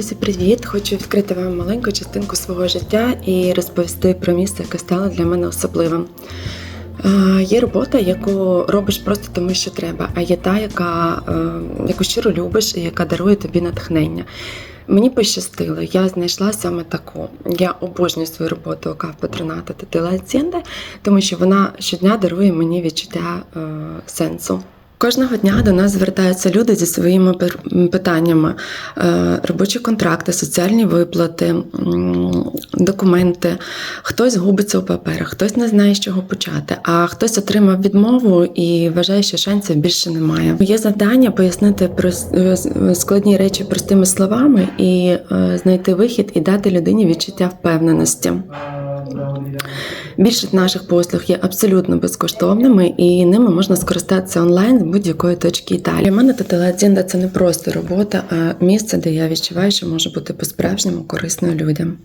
Друзі, привіт! Хочу відкрити вам маленьку частинку свого життя і розповісти про місце, яке стало для мене особливим. Е, Є робота, яку робиш просто тому, що треба, а є та, яка, е, яку щиро любиш і яка дарує тобі натхнення. Мені пощастило, я знайшла саме таку. Я обожнюю свою роботу ОК патронату та телецієнди, тому що вона щодня дарує мені відчуття е, сенсу. Кожного дня до нас звертаються люди зі своїми питаннями: Е, робочі контракти, соціальні виплати, документи. Хтось губиться у паперах, хтось не знає, з чого почати, а хтось отримав відмову і вважає, що шансів більше немає. Моє завдання пояснити прос- е, складні речі простими словами і е, знайти вихід і дати людині відчуття впевненості. Більшість наших послуг є абсолютно безкоштовними, і ними можна скористатися онлайн з будь-якої точки Італії. Для мене Тателецієнда – це не просто робота, а місце, де я відчуваю, що можу бути по-справжньому корисною людям.